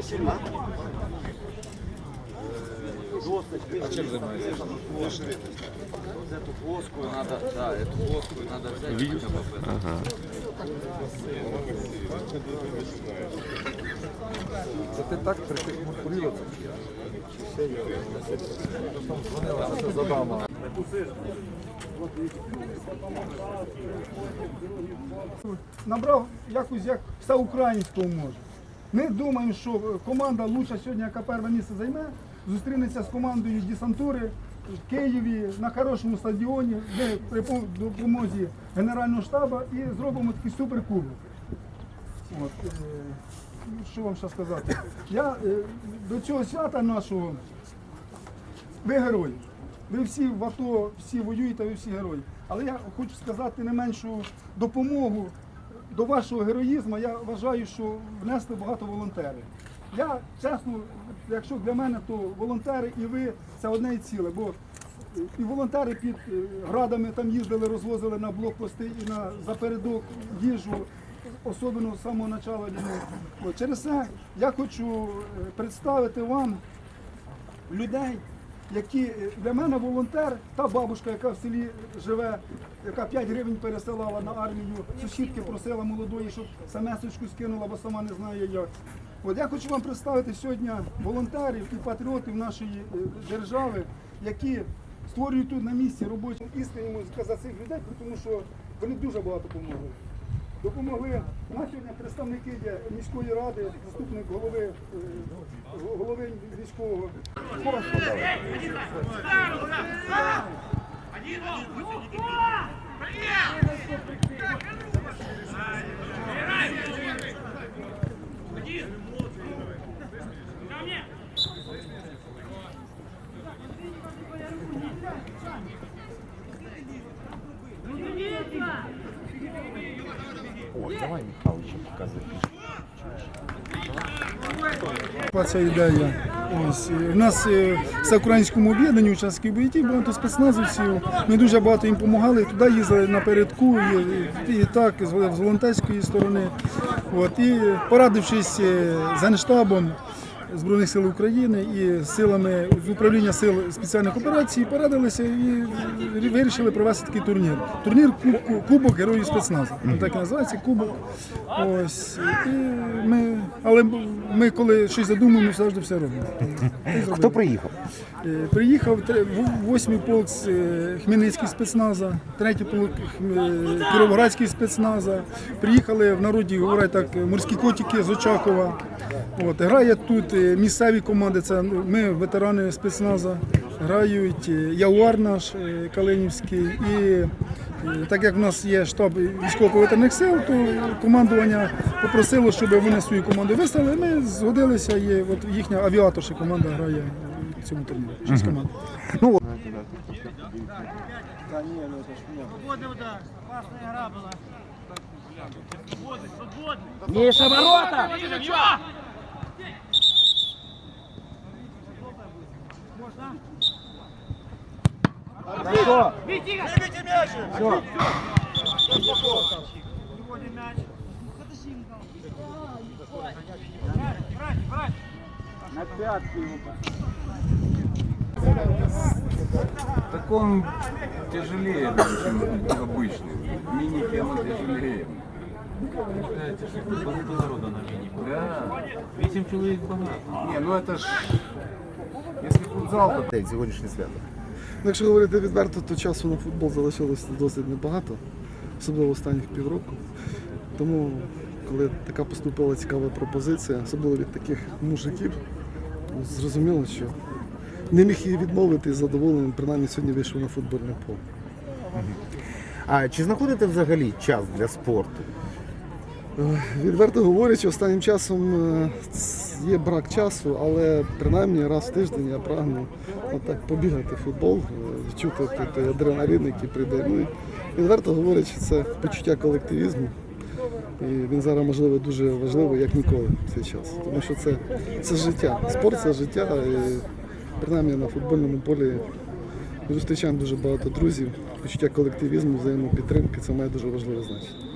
А чем занимаетесь? Эту плоскую надо, да, эту плоскую надо взять. КПП. Ага. Це ти так прикурила? Дзвонила, це за дама. набрав якось як всеукраїнського може. Ми думаємо, що команда лучша сьогодні, яка перше місце займе, зустрінеться з командою десантури в Києві на хорошому стадіоні, де при допомозі Генерального штабу і зробимо такий суперкубок. От, е, що вам ще сказати? Я е, до цього свята нашого ви герої. Ви всі в АТО, всі воюєте, ви всі герої. Але я хочу сказати не меншу допомогу до вашого героїзму. Я вважаю, що внесли багато волонтерів. Я чесно, якщо для мене, то волонтери і ви це одне і ціле. Бо і волонтери під е, градами там їздили, розвозили на блокпости і на запередок їжу, особливо з самого початку війни. Через це я хочу е, представити вам людей, які для мене волонтер, та бабушка, яка в селі живе, яка 5 гривень пересилала на армію, сусідки просила молодої, щоб самесочку скинула, бо сама не знає як. От я хочу вам представити сьогодні волонтерів і патріотів нашої е, держави, які створюють тут на місці робочу істину за цих людей, тому що вони дуже багато допомогли. Допомогли на представники міської ради, заступник голови, е, голови військового. Ця ідея. Ось У в нас е, в всеукраїнському об'єднанні учасників бойовиків багато спецназовців. Ми дуже багато їм допомагали. Туди їздили напередку, і, і так з з волонтерської сторони. От і порадившись е, з генштабом Збройних сил України і силами з управління сил спеціальних операцій, порадилися і вирішили провести такий турнір. Турнір Кубок Героїв спецназу. Він так і називається Кубок. Ось і ми, але ми коли щось задумуємо, завжди все робимо. Хто приїхав? Е, Приїхав восьмий полк з е, Хмельницький спецназа, третій полк е, Кіровоградський спецназа. Приїхали в народі, говорять так, морські котики з Очакова. От, грає тут е, місцеві команди, це ну, ми ветерани спецназа, грають е, Ягуар наш е, Калинівський. І так як в нас є штаб військово-повітряних сил, то командування попросило, щоб вони свою команду виставили. Ми згодилися, і от їхня авіаторша команда грає в цьому турнірі. Шість команд. Да не, Леша, нет. Свободный удар. Классная игра была. Свободный, свободный. Миша, ворота! Миша, Можно? Хорошо. Примите мяч! Все. Сегодня мяч. Брать, брать, На пятки его. В таком тяжелее, чем обычный. Мини он тяжелее. Считається, що тут багато народу на війні. Да. Вісім чоловік багато. Не, ну это ж... Если футзал, то День сьогоднішнє свято. Ну, Якщо говорити відверто, то часу на футбол залишилось досить небагато, особливо останніх півроку. Тому, коли така поступила цікава пропозиція, особливо від таких мужиків, ну, зрозуміло, що не міг її відмовити і задоволений, принаймні сьогодні вийшов на футбольне поле. А чи знаходите взагалі час для спорту? Відверто говорячи, останнім часом е, є брак часу, але принаймні раз в тиждень я прагну отак побігати в футбол, е, відчути той, той адреналін, який прийде. Ну, відверто говорячи, це почуття колективізму. І він зараз, можливо, дуже важливий, як ніколи в цей час. Тому що це, це життя. Спорт це життя. І, принаймні на футбольному полі ми зустрічаємо дуже багато друзів. Почуття колективізму, взаємопідтримки це має дуже важливе значення.